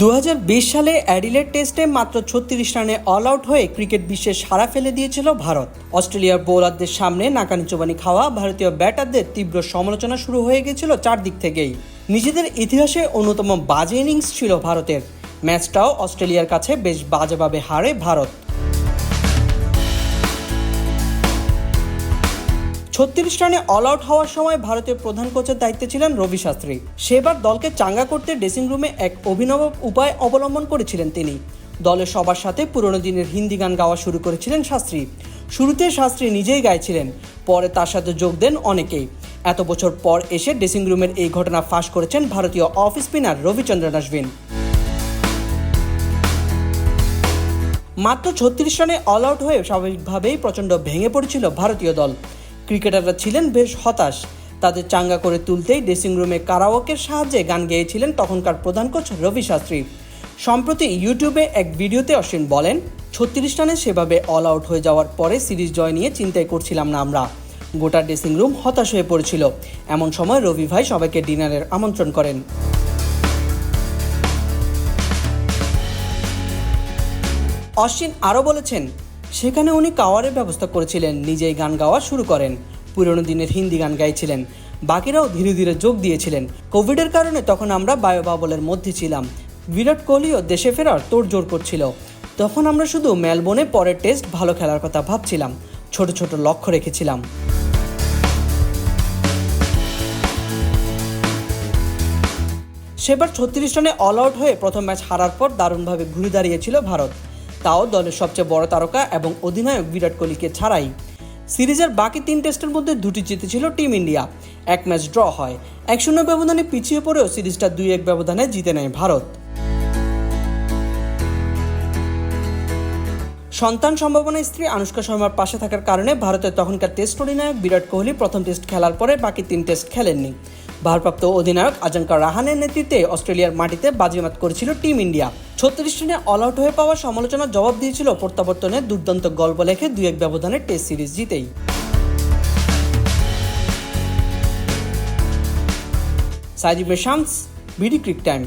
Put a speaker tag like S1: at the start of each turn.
S1: দু হাজার বিশ সালে অ্যাডিলেড টেস্টে মাত্র ছত্রিশ রানে অল আউট হয়ে ক্রিকেট বিশ্বে সাড়া ফেলে দিয়েছিল ভারত। অস্ট্রেলিয়ার বোলারদের সামনে নাকানি চোবানি খাওয়া ভারতীয় ব্যাটারদের তীব্র সমালোচনা শুরু হয়ে গেছিল চারদিক থেকেই। নিজেদের ইতিহাসে অন্যতম বাজে ইনিংস ছিল ভারতের। ম্যাচটাও অস্ট্রেলিয়ার কাছে বেশ বাজেভাবে হারে ভারত। ছত্রিশ রানে অল আউট হওয়ার সময় ভারতের প্রধান কোচের দায়িত্বে ছিলেন রবি শাস্ত্রী। সেবার দলকে চাঙ্গা করতে ড্রেসিং রুমে এক অভিনব উপায় অবলম্বন করেছিলেন তিনি। দলের সবার সাথে পুরনো দিনের হিন্দি গান গাওয়া শুরু করেছিলেন শাস্ত্রী। শুরুতে শাস্ত্রী নিজেই গাইছিলেন, পরে তার সাথে যোগ দেন অনেকেই। এত বছর পর এসে ড্রেসিং রুমের এই ঘটনা ফাঁস করেছেন ভারতীয় অফ স্পিনার রবিচন্দ্রন অশ্বিন। মাত্র ছত্রিশ রানে অল আউট হয়ে স্বাভাবিকভাবেই প্রচণ্ড ভেঙে পড়েছিল ভারতীয় দল। ক্রিকেটাররা ছিলেন বেশ হতাশ। তাদের চাঙ্গা করে তুলতেই ড্রেসিং রুমে কারাওয়াকের সাহায্যে গান গেয়েছিলেন তখনকার প্রধান কোচ রবি শাস্ত্রী। সম্প্রতি ইউটিউবে এক ভিডিওতে অশ্বিন বলেন, ছত্রিশ রানে সেভাবে অল আউট হয়ে যাওয়ার পরে সিরিজ জয় নিয়ে চিন্তাই করছিলাম না আমরা। গোটা ড্রেসিং রুম হতাশ হয়ে পড়েছিল। এমন সময় রবি ভাই সবাইকে ডিনারের আমন্ত্রণ করেন। অশ্বিন আরও বলেছেন সেখানে উনি কাওয়ারের ব্যবস্থা করেছিলেন, নিজেই গান গাওয়া শুরু করেন। পুরনো দিনের হিন্দি গান গাইছিলেন। বাকিরাও ধীরে ধীরে যোগ দিয়েছিলেন। কোভিডের কারণে তখন আমরা বায়োবাবলের মধ্যে ছিলাম। বিরাট কোহলিও দেশে ফেরার তোড়জোড় করছিল। তখন আমরা শুধু মেলবোর্নে পরের টেস্ট ভালো খেলার কথা ভাবছিলাম। ছোট ছোট লক্ষ্য রেখেছিলাম। সেবার ছত্রিশ রানে অল আউট হয়ে প্রথম ম্যাচ হারার পর দারুণভাবে ঘুরে দাঁড়িয়েছিল ভারত। তাও দলের সবচেয়ে বড় তারকা এবং অধিনায়ক বিরাট কোহলিকে ছাড়াই। সিরিজের বাকি তিন টেস্টের মধ্যে দুটি জিতেছিল টিম ইন্ডিয়া। এক ম্যাচ ড্র হয়। এক শূন্য ব্যবধানে পিছিয়ে পড়েও সিরিজটা দুই এক ব্যবধানে জিতে নেয় ভারত। সন্তান সম্ভাবনা স্ত্রী আনুষ্কা শর্মার পাশে থাকার কারণে ভারতের তখনকার টেস্ট অধিনায়ক বিরাট কোহলি প্রথম টেস্ট খেলার পরে বাকি তিন টেস্ট খেলেননি। ভারপ্রাপ্ত অধিনায়ক আজঙ্কা রাহানের নেতৃত্বে অস্ট্রেলিয়ার মাটিতে বাজিমাত করেছিল টিম ইন্ডিয়া। ছত্রিশ রানে অল আউট হয়ে পাওয়া সমালোচনার জবাব দিয়েছিল প্রত্যাবর্তনের দুর্দান্ত গল্প লেখে দুই এক ব্যবধানে টেস্ট সিরিজ জিতেই। সাইদিবের শামস, বিডি ক্রিক টাইম।